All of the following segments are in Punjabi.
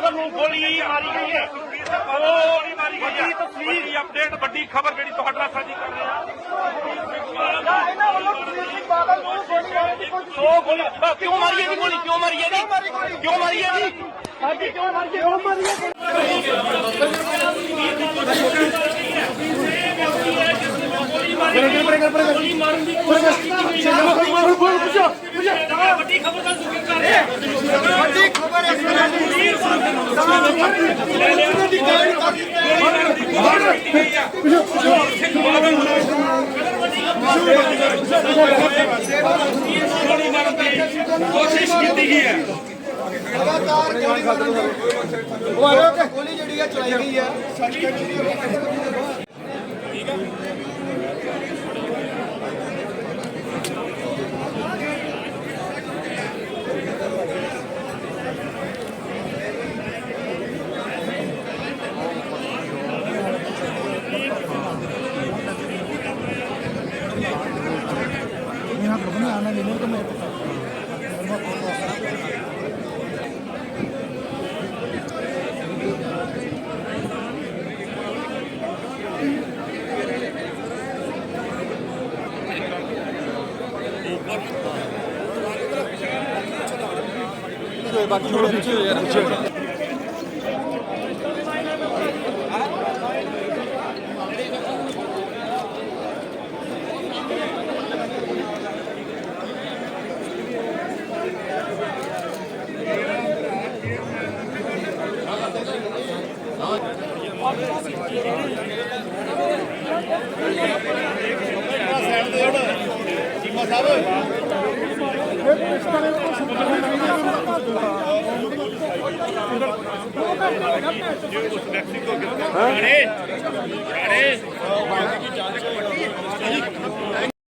ਬਾਦਲ ਨੂੰ ਗੋਲੀ ਮਾਰੀ ਗਈ ਹੈ ਗੋਲੀ ਮਾਰੀ ਗਈ ਹੈ ਵੱਡੀ ਅਪਡੇਟ ਵੱਡੀ ਖਬਰ ਜਿਹੜੀ ਤੁਹਾਡੇ ਨਾਲ ਸਾਂਝੀ ਕਰ ਰਹੇ। ਹਾਂ ਦੋ ਗੋਲੀ? ਅ, ਕਿਉਂ ਮਾਰੀ ਹੈ ਜੀ ਗੋਲੀ? ਕਿਉਂ ਮਾਰੀ ਹੈ ਜੀ ਕਿਉਂ ਮਾਰੀ ਹੈ ਜੀ ਸਾਡੀ ਕਿਉਂ ਮਾਰੀ ਹੈ ਕਿਉਂ ਮਾਰੀ ਹੈ ਗੋਲੀ ਮਾਰਨ ਦੀ ਕੋਸ਼ਿਸ਼ ਕੀਤੀ ਗਈ ਹੈ ਵੱਡੀ ਖਬਰ ਦਾ ਜ਼ਿਕਰ ਕਰ ਰਹੇ ਹਾਂ ਕੋਸ਼ਿਸ਼ ਕੀਤੀ ਗਈ। ਹੈ ਲਗਾਤਾਰ ਗੋਲੀ ਜਿਹੜੀ ਹੈ ਚਲਾਈ ਗਈ ਹੈ gidiyor bak. Doğru bitiyor yani. Bitiyor. Thank you.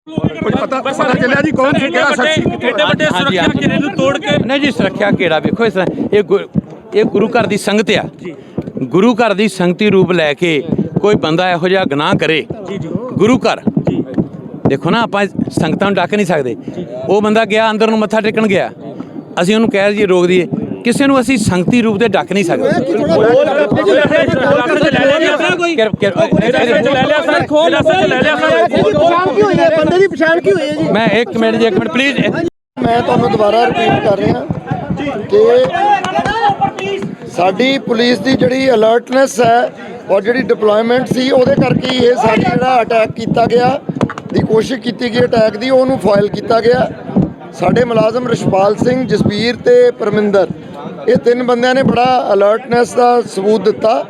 ਕੁਝ ਪਤਾ ਪਤਾ ਚੱਲਿਆ ਜੀ ਕੌਣ ਸੀ ਕਿਹੜਾ ਸ਼ਖਸ ਸੀ ਐਡੇ ਵੱਡੇ ਸੁਰੱਖਿਆ ਘੇਰੇ ਨੂੰ ਤੋੜ ਕੇ? ਨਹੀਂ ਜੀ ਸੁਰੱਖਿਆ ਕਿਹੜਾ ਵੇਖੋ ਇਸ ਤਰ੍ਹਾਂ ਇਹ ਗੁ- ਇਹ ਗੁਰੂ ਘਰ ਦੀ ਸੰਗਤ ਆ। ਗੁਰੂ ਘਰ ਦੀ ਸੰਗਤੀ ਰੂਪ ਲੈ ਕੇ ਕੋਈ ਬੰਦਾ ਇਹੋ ਜਿਹਾ ਗੁਨਾਹ ਕਰੇ ਗੁਰੂ ਘਰ। ਦੇਖੋ ਨਾ ਆਪਾਂ ਸੰਗਤਾਂ ਨੂੰ ਡੱਕ ਨਹੀਂ ਸਕਦੇ। ਉਹ ਬੰਦਾ ਗਿਆ ਅੰਦਰ ਨੂੰ ਮੱਥਾ ਟੇਕਣ ਗਿਆ। ਅਸੀਂ ਉਹਨੂੰ ਕਹਿ ਜੀ ਰੋਕ ਦਈਏ। ਕਿਸੇ ਨੂੰ ਅਸੀਂ ਸੰਗਤੀ ਰੂਪ ਦੇ ਡੱਕ ਨਹੀਂ ਸਕਦੇ। ਮੈਂ ਇੱਕ ਮਿੰਟ ਜੀ ਇੱਕ ਮਿੰਟ ਪਲੀਜ਼ ਮੈਂ ਤੁਹਾਨੂੰ ਦੁਬਾਰਾ ਰਿਪੀਟ ਕਰ ਰਿਹਾ ਕਿ ਸਾਡੀ ਪੁਲਿਸ ਦੀ ਜਿਹੜੀ ਅਲਰਟਨੈਸ ਹੈ ਔਰ ਜਿਹੜੀ ਡਿਪਲੋਇਮੈਂਟ ਸੀ ਉਹਦੇ ਕਰਕੇ ਇਹ ਸਾਡੀ ਜਿਹੜਾ ਅਟੈਕ ਕੀਤਾ ਗਿਆ। ਦੀ ਕੋਸ਼ਿਸ਼ ਕੀਤੀ ਗਈ ਅਟੈਕ ਦੀ, ਉਹਨੂੰ ਫਾਇਲ ਕੀਤਾ ਗਿਆ। ਸਾਡੇ ਮੁਲਾਜ਼ਮ ਰਿਸ਼ਪਾਲ ਸਿੰਘ, ਜਸਬੀਰ ਤੇ ਪਰਮਿੰਦਰ, ਇਹ ਤਿੰਨ ਬੰਦਿਆਂ ਨੇ ਬੜਾ ਅਲਰਟਨੈਸ ਦਾ ਸਬੂਤ ਦਿੱਤਾ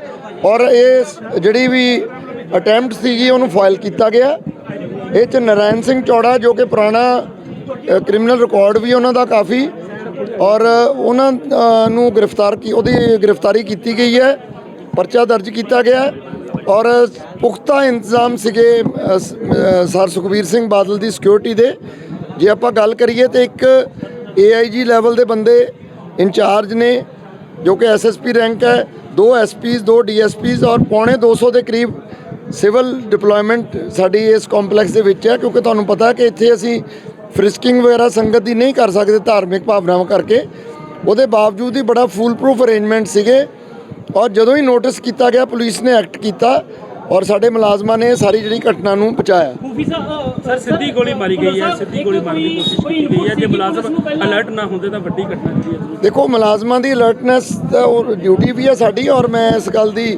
ਔਰ ਇਹ ਜਿਹੜੀ ਵੀ ਅਟੈਂਪਟ ਸੀਗੀ, ਉਹਨੂੰ ਫਾਇਲ ਕੀਤਾ ਗਿਆ। ਇਹ ਚ ਨਰਾਇਣ ਸਿੰਘ ਚੌੜਾ, ਜੋ ਕਿ ਪੁਰਾਣਾ ਕ੍ਰਿਮੀਨਲ ਰਿਕਾਰਡ ਵੀ ਉਹਨਾਂ ਦਾ ਕਾਫੀ ਔਰ ਉਹਨਾਂ ਨੂੰ ਗ੍ਰਿਫਤਾਰ ਕੀ, ਉਹਦੀ ਗ੍ਰਿਫਤਾਰੀ ਕੀਤੀ ਗਈ ਹੈ, ਪਰਚਾ ਦਰਜ ਕੀਤਾ ਗਿਆ। ਔਰ ਪੁਖਤਾ ਇੰਤਜ਼ਾਮ ਸੀਗੇ ਸਰ ਸੁਖਬੀਰ ਸਿੰਘ ਬਾਦਲ ਦੀ ਸਿਕਿਉਰਿਟੀ ਦੇ। ਜੇ ਆਪਾਂ ਗੱਲ ਕਰੀਏ ਤੇ ਇੱਕ ਏਆਈਜੀ ਲੈਵਲ ਦੇ ਬੰਦੇ ਇੰਚਾਰਜ ਨੇ, ਜੋ ਕਿ ਐਸਐਸਪੀ ਰੈਂਕ ਹੈ, ਦੋ ਐਸਪੀਸ ਦੋ ਡੀਐਸਪੀਸ ਔਰ ਪੌਣੇ 200 ਦੇ ਕਰੀਬ ਸਿਵਲ ਡਿਪਲੋਇਮੈਂਟ ਸਾਡੀ ਇਸ ਕੰਪਲੈਕਸ ਦੇ ਵਿੱਚ ਹੈ, ਕਿਉਂਕਿ ਤੁਹਾਨੂੰ ਪਤਾ ਹੈ ਕਿ ਇੱਥੇ ਅਸੀਂ ਫ੍ਰਿਸਕਿੰਗ ਵਗੈਰਾ ਸੰਗਤ ਦੀ ਨਹੀਂ ਕਰ ਸਕਦੇ ਧਾਰਮਿਕ ਭਾਵਨਾਵਾਂ ਕਰਕੇ। ਉਹਦੇ ਬਾਵਜੂਦ ਹੀ ਬੜਾ ਫੂਲ ਪ੍ਰੂਫ ਅਰੇਂਜਮੈਂਟ ਸੀਗੇ। ਔਰ ਜਦੋਂ ਹੀ ਨੋਟਿਸ ਕੀਤਾ ਗਿਆ ਪੁਲਿਸ ਨੇ ਐਕਟ ਕੀਤਾ ਔਰ ਸਾਡੇ ਮੁਲਾਜ਼ਮਾਂ ਨੇ ਸਾਰੀ ਜਿਹੜੀ ਘਟਨਾ ਨੂੰ ਬਚਾਇਆ ਮੂਵੀ ਸਰ ਸਿੱਧੀ ਗੋਲੀ ਮਾਰੀ ਗਈ ਹੈ ਸਿੱਧੀ ਗੋਲੀ ਮਾਰਨ ਦੀ ਕੋਸ਼ਿਸ਼ ਕੀਤੀ ਗਈ ਹੈ ਜੇ ਮੁਲਾਜ਼ਮ ਅਲਰਟ ਨਾ ਹੁੰਦੇ ਤਾਂ ਵੱਡੀ ਘਟਨਾ ਜਿਹੜੀ ਹੈ। ਦੇਖੋ ਮੁਲਾਜ਼ਮਾਂ ਦੀ ਅਲਰਟਨੈਸ ਉਹ ਡਿਊਟੀ ਵੀ ਹੈ ਸਾਡੀ ਔਰ ਮੈਂ ਇਸ ਗੱਲ ਦੀ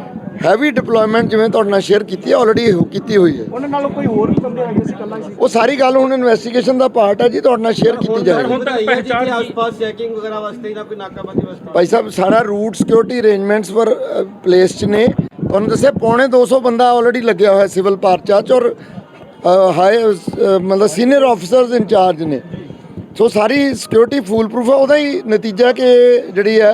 ਹੈਵੀ ਡਿਪਲੋਇਮੈਂਟ ਜਿਵੇਂ ਤੁਹਾਡੇ ਨਾਲ ਸ਼ੇਅਰ ਕੀਤੀ ਹੈ ਆਲਰੇਡੀ ਕੀਤੀ ਹੋਈ ਹੈ। ਉਹਨਾਂ ਨਾਲੋਂ ਕੋਈ ਹੋਰ ਵੀ ਬੰਦੇ ਹੈਗੇ ਸੀ ਕੱਲਾ ਹੀ ਸੀ ਉਹ ਸਾਰੀ ਗੱਲ ਹੁਣ ਇਨਵੈਸਟੀਗੇਸ਼ਨ ਦਾ ਪਾਰਟ ਹੈ ਜੀ ਤੁਹਾਡੇ ਨਾਲ ਸ਼ੇਅਰ ਕੀਤੀ ਜਾਏਗੀ। ਹੁਣ ਤੱਕ ਪਹਿਚਾਣ ਆਸ-ਪਾਸ ਚੈਕਿੰਗ ਵਗੈਰਾ ਵਾਸਤੇ ਜਾਂ ਕੋਈ ਨਾਕਾਬੰਦੀ ਵਾਸਤੇ ਭਾਈ ਸਾਹਿਬ ਸਾਰਾ ਰੂਟ ਸਿਕਿਉਰਿਟੀ ਅਰੇਂਜਮੈਂਟਸ ਪਰ ਪਲੇਸ ਚ ਨੇ। ਤੁਹਾਨੂੰ ਦੱਸਿਆ ਪੌਣੇ 200 ਬੰਦਾ ਆਲਰੇਡੀ ਲੱਗਿਆ ਹੋਇਆ ਸਿਵਲ ਪਾਰਚਾ ਚ ਔਰ ਹਾਈ ਮਤਲਬ ਸੀਨੀਅਰ ਆਫੀਸਰਸ ਇੰਚਾਰਜ ਨੇ। ਸੋ ਸਾਰੀ ਸਿਕਿਉਰਿਟੀ ਫੂਲ ਪ੍ਰੂਫ ਹੈ ਉਹਦਾ ਹੀ ਨਤੀਜਾ ਕਿ ਜਿਹੜੀ ਹੈ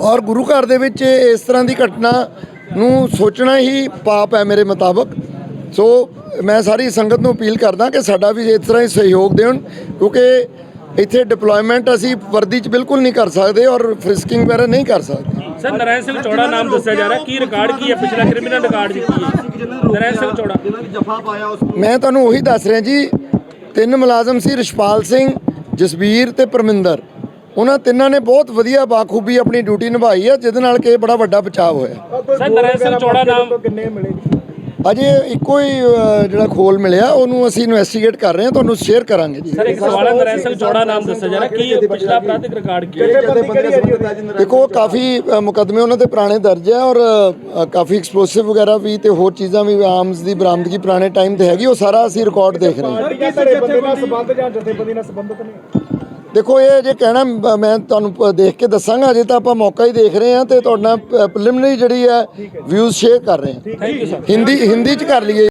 ਔਰ ਗੁਰੂ ਘਰ ਦੇ ਵਿੱਚ ਇਸ ਤਰ੍ਹਾਂ ਦੀ ਘਟਨਾ ਨੂੰ ਸੋਚਣਾ ਹੀ ਪਾਪ ਹੈ ਮੇਰੇ ਮੁਤਾਬਕ। ਸੋ ਮੈਂ ਸਾਰੀ ਸੰਗਤ ਨੂੰ ਅਪੀਲ ਕਰਦਾ ਕਿ ਸਾਡਾ ਵੀ ਇਸ ਤਰ੍ਹਾਂ ਹੀ ਸਹਿਯੋਗ ਦੇਣ ਕਿਉਂਕਿ ਇੱਥੇ ਡਿਪਲੋਇਮੈਂਟ ਅਸੀਂ ਵਰਦੀ 'ਚ ਬਿਲਕੁਲ ਨਹੀਂ ਕਰ ਸਕਦੇ ਔਰ ਫ੍ਰਿਸਕਿੰਗ ਵਗੈਰਾ ਨਹੀਂ ਕਰ ਸਕਦੇ। ਸਰ ਨਰਾਇਣ ਸਿੰਘ ਚੌੜਾ ਨਾਮ ਦੱਸਿਆ ਜਾ ਰਿਹਾ। ਕੀ ਰਿਕਾਰਡ ਕੀ ਹੈ? ਪਿਛਲਾ ਕ੍ਰਿਮੀਨਲ ਰਿਕਾਰਡ ਜੀ ਕੀ ਹੈ? ਨਰਾਇਣ ਸਿੰਘ ਚੌੜਾ। ਜਿਨ੍ਹਾਂ ਦੀ ਜਫਾ ਪਾਇਆ ਉਸ ਮੈਂ ਤੁਹਾਨੂੰ ਉਹੀ ਦੱਸ ਰਿਹਾ ਜੀ ਤਿੰਨ ਮੁਲਾਜ਼ਮ ਸੀ ਰਿਸ਼ਪਾਲ ਸਿੰਘ ਜਸਵੀਰ ਤੇ ਪਰਮਿੰਦਰ। ਉਹਨਾਂ ਤਿੰਨਾਂ ਨੇ ਬਹੁਤ ਵਧੀਆ ਬਾਖੂਬੀ ਆਪਣੀ ਡਿਊਟੀ ਨਿਭਾਈ ਹੈ ਜਿਹਦੇ ਨਾਲ ਕਿ ਬੜਾ ਵੱਡਾ ਬਚਾਅ ਹੋਇਆ। ਸਰ ਨਰਾਇਣ ਸਿੰਘ ਚੌੜਾ ਨਾਮ ਅਜੇ ਇੱਕੋ ਹੀ ਜਿਹੜਾ ਖੋਲ ਮਿਲਿਆ ਉਹਨੂੰ ਅਸੀਂ ਇਨਵੈਸਟੀਗੇਟ ਕਰ ਰਹੇ ਹਾਂ ਤੁਹਾਨੂੰ ਸ਼ੇਅਰ ਕਰਾਂਗੇ ਜੀ। ਸਰ ਇੱਕ ਸਵਾਲ ਹੈ ਨਰਾਇਣ ਸਿੰਘ ਚੌੜਾ ਨਾਮ ਦੱਸਿਆ ਜਾ ਰਿਹਾ ਕੀ ਪਿਛਲਾ ਅਪਰਾਧਿਕ ਰਿਕਾਰਡ ਕੀ ਹੈ? ਦੇਖੋ ਕਾਫੀ ਮੁਕੱਦਮੇ ਉਹਨਾਂ ਤੇ ਪੁਰਾਣੇ ਦਰਜ ਹੈ ਔਰ ਕਾਫੀ ਐਕਸਪਲੋਸਿਵ ਵਗੈਰਾ ਵੀ ਤੇ ਹੋਰ ਚੀਜ਼ਾਂ ਵੀ ਆਰਮਸ ਦੀ ਬਰਾਮਦਗੀ ਪੁਰਾਣੇ ਟਾਈਮ ਤੇ ਹੈਗੀ ਉਹ ਸਾਰਾ ਅਸੀਂ ਰਿਕਾਰਡ ਦੇਖ ਰਹੇ ਹਾਂ। ਦੇਖੋ ਇਹ ਜੇ ਕਹਿਣਾ ਮ- ਤੁਹਾਨੂੰ ਦੇਖ ਕੇ ਦੱਸਾਂਗਾ ਅਜੇ ਤਾਂ ਆਪਾਂ ਮੌਕਾ ਹੀ ਦੇਖ ਰਹੇ ਹਾਂ ਤੇ ਤੁਹਾਡੇ ਪ੍ਰੀਲਿਮਿਨਰੀ ਜਿਹੜੀ ਹੈ ਵਿਊਜ਼ ਸ਼ੇਅਰ ਕਰ ਰਹੇ ਹਾਂ। ਹਿੰਦੀ ਹਿੰਦੀ ਚ ਕਰ ਲਈਏ।